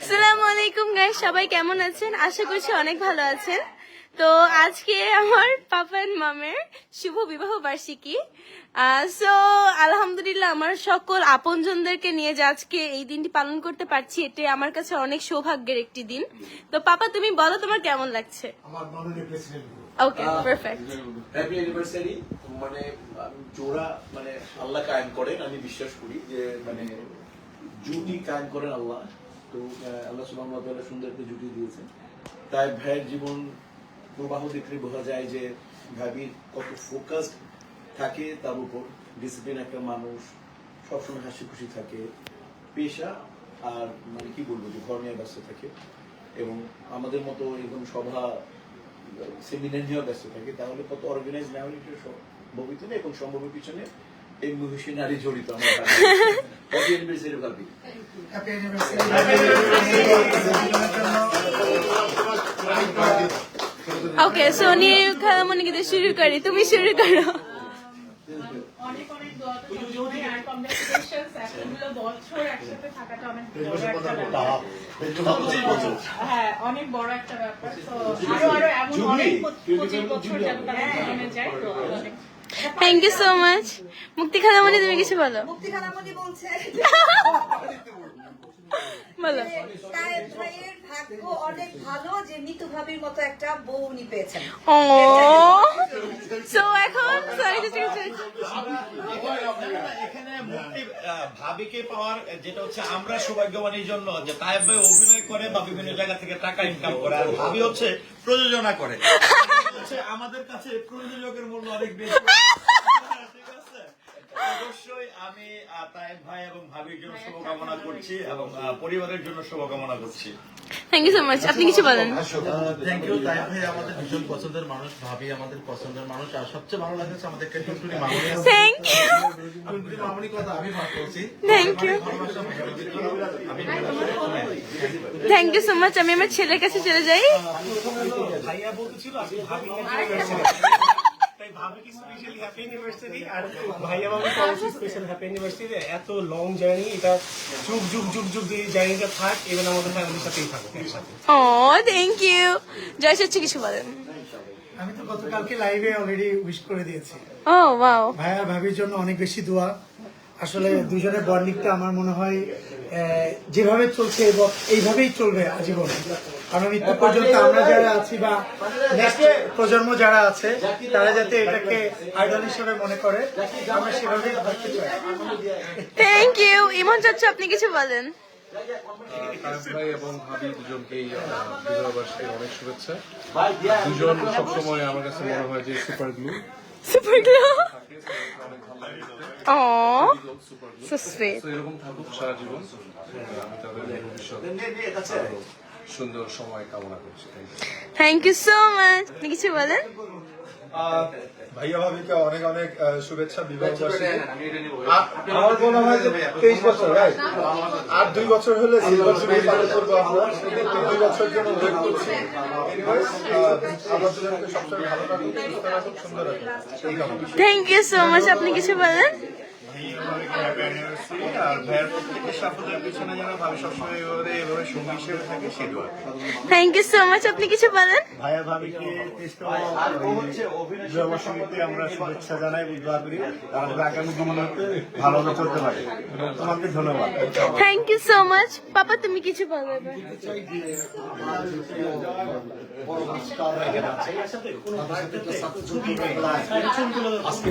আসসালামু আলাইকুম গাইস সবাই কেমন আছেন? আশা করছি অনেক ভালো আছেন। তো আজকে আমার পাপা এন্ড মামের শুভ বিবাহ বার্ষিকী। সো আলহামদুলিল্লাহ আমার সকল আপনজনদেরকে নিয়ে যে আজকে এই দিনটি পালন করতে পারছি এটাই আমার কাছে অনেক সৌভাগ্যের একটি দিন। তো পাপা তুমি বলো তোমার কেমন লাগছে? আমার মাননীয় president okay perfect happy anniversary মানে জোড়া মানে আল্লাহ কায়েম করেন আমি বিশ্বাস করি যে মানে জুটি কায়েম করেন আল্লাহ। তো আল্লাহ সুবাহ সুন্দর একটা জুটি দিয়েছেন। তাই ভাইয়ের জীবন প্রবাহ দেখলে বোঝা যায় যে ভাবির কত ফোকাসড থাকে তার উপর। ডিসিপ্লিন একটা মানুষ, সবসময় হাসি খুশি থাকে, পেশা আর মানে কি বলব, যে ঘর নিয়ে ব্যস্ত থাকে। এবং আমাদের মতো এরকম সভা সেমিনার নিয়েও ব্যস্ত থাকে। তাহলে কত অর্গানাইজ না হলে সম্ভবিত না এবং সম্ভবের পিছনে এই মহিষী নারী জড়িত আমার হ্যাপি অ্যানিভার্সারি ভাবি। হ্যাপি অ্যানিভার্সারি ওকে সো নিয়ে খালামণিকে শুরু করি। তুমি শুরু করো। অনেক অনেক দোয়া তো সবসময় আর কংগ্রেচুলেশনস এতগুলো বছর একসাথে থাকাটা অনেক বড় একটা ব্যাপার। হ্যাঁ অনেক বড় একটা ব্যাপার। তো আরও আরও এমন অনেক পঁচিশ বছর যেন তারা জীবনে যায় তো অনেক থ্যাংক ইউ সো মাচ মুক্তি খালামণি তুমি কিছু বলো। মুক্তি খানামণি বলছে। বলো। যে তার ভাইয়ের ভাগ্য অনেক ভালো যে নিতু ভাবির মতো একটা বউ উনি পেয়েছেন। ও সো এখন সরি এখানে মুক্তি আহ, ভাবিকে পাওয়ার যেটা হচ্ছে আমরা সৌভাগ্যবান এই জন্য যে তাইব ভাই অভিনয় করে বা বিভিন্ন জায়গা থেকে টাকা ইনকাম করে। আর ভাবি হচ্ছে প্রযোজনা করে। হচ্ছে আমাদের কাছে প্রযোজকের মূল্য অনেক বেশি? অবশ্যই আমি তাইব ভাই এবং ভাবির জন্য শুভকামনা করছি এবং পরিবারের জন্য শুভকামনা করছি। থ্যাংক ইউ সো মাচ আপনি কিছু বলেন? থ্যাংক ইউ তাই ভাই আমাদের ভীষণ পছন্দের মানুষ ভাবি আমাদের পছন্দের মানুষ আর সবচেয়ে ভালো লাগছে আমাদের টুনটুনি মামুনি থ্যাংক ইউ টুনটুনি মামুনি কথা আমি ভাগ করছি জন্য আমি থ্যাংক ইউ সো মাচ আমি আমার ছেলের কাছে চলে যাই। ভাইয়া বলতেছিল আজকে ভাবি তাই ভাবিকে স্পেশালি হ্যাপি অ্যানিভার্সারি আর ভাইয়া ভাবি অবশ্যই স্পেশাল হ্যাপি অ্যানিভার্সারি এত লং জার্নি এটা যুগ যুগ যুগ জার্নিটা থাক এবং আমাদের ফ্যামিলির সাথেই থাকুক ও থ্যাংক ইউ জয় সচ্ছি কিছু বলেন। আমি তো গতকালকে লাইভে অলরেডি উইশ করে দিয়েছি। ও ওয়াও ভাইয়া ভাবির জন্য অনেক বেশি দোয়া। আসলে দুজনের বন্ডিংটা আমার মনে হয় আহ, যেভাবে চলছে এবং এইভাবেই চলবে আজীবন। কারণ মৃত্যু পর্যন্ত আমরা যারা আছি বা নেক্সট প্রজন্ম যারা আছে তারা যাতে এটাকে আইডল হিসেবে মনে করে আমরা সেভাবেই থাকতে চাই। থ্যাংক ইউ ইমন চাচ্ছু আপনি কিছু বলেন? ভাই এবং ভাবি দুজনকেই বিবাহবার্ষিকীর অনেক শুভেচ্ছা। দুজন সবসময় আমার কাছে মনে হয় যে সুপার গ্লু সুপার গ্লো অনেক ভালো লাগে ও সো সুইট এরকম থাকুক সারা জীবন। আমি তাদের ভবিষ্যৎ আরও সুন্দর সময় কামনা করছি থ্যাংক ইউ সো মাচ আপনি কিছু বলেন? ভাইয়া ভাবিকে অনেক অনেক শুভেচ্ছা বিবাহ আমার মনে হয় যে তেইশ বছর রাইট আর দুই বছর হলে সিলভার জুবিলি পালন করব আমরা। দুই বছর জন্য ওয়েট করছি। থ্যাংক ইউ সো মাচ আপনি কিছু বলেন? আর ভাইয়ের প্রত্যেকের সাফল্যের পিছনে যেন ভাবি সবসময় এভাবে এভাবে সঙ্গী হিসেবে থাকে সে দোয়া থ্যাংক ইউ সো মাচ আপনি কিছু বলেন? ভাইয়া ভাবিকে বিবাহবার্ষিকীতে আমরা শুভেচ্ছা জানাই দোয়া করি। আমাদের আগামী দিনগুলোতে ভালোভাবে চলতে পারে। তোমাকে ধন্যবাদ। Thank you so much papa তুমি কিছু বলো আজকে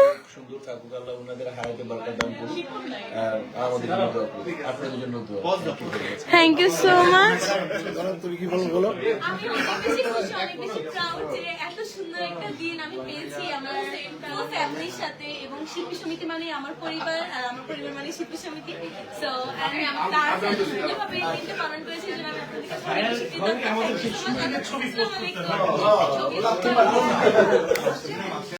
সুন্দর থাকুক আল্লাহ ওনাদের হায়াতে বরকত দান করুন আমাদের জন্য দোয়া করুন আপনাদের জন্য দোয়া Thank you very much. Thank you so much তুমি কি বলো বলো? আমি অনেক বেশি খুশি অনেক বেশি প্রাউড যে এত সুন্দর একটা দিন আমি পেয়েছি আমার ফুল ফ্যামিলির সাথে এবং শিল্পী সমিতি মানে আমার পরিবার আর আমার পরিবার মানে শিল্পী সমিতি। সো আমি আমার তার সাথে সুন্দরভাবে এই দিনটা পালন করেছি যেন আমি আপনাদেরকে অনেক বেশি কৃতজ্ঞতা। Thank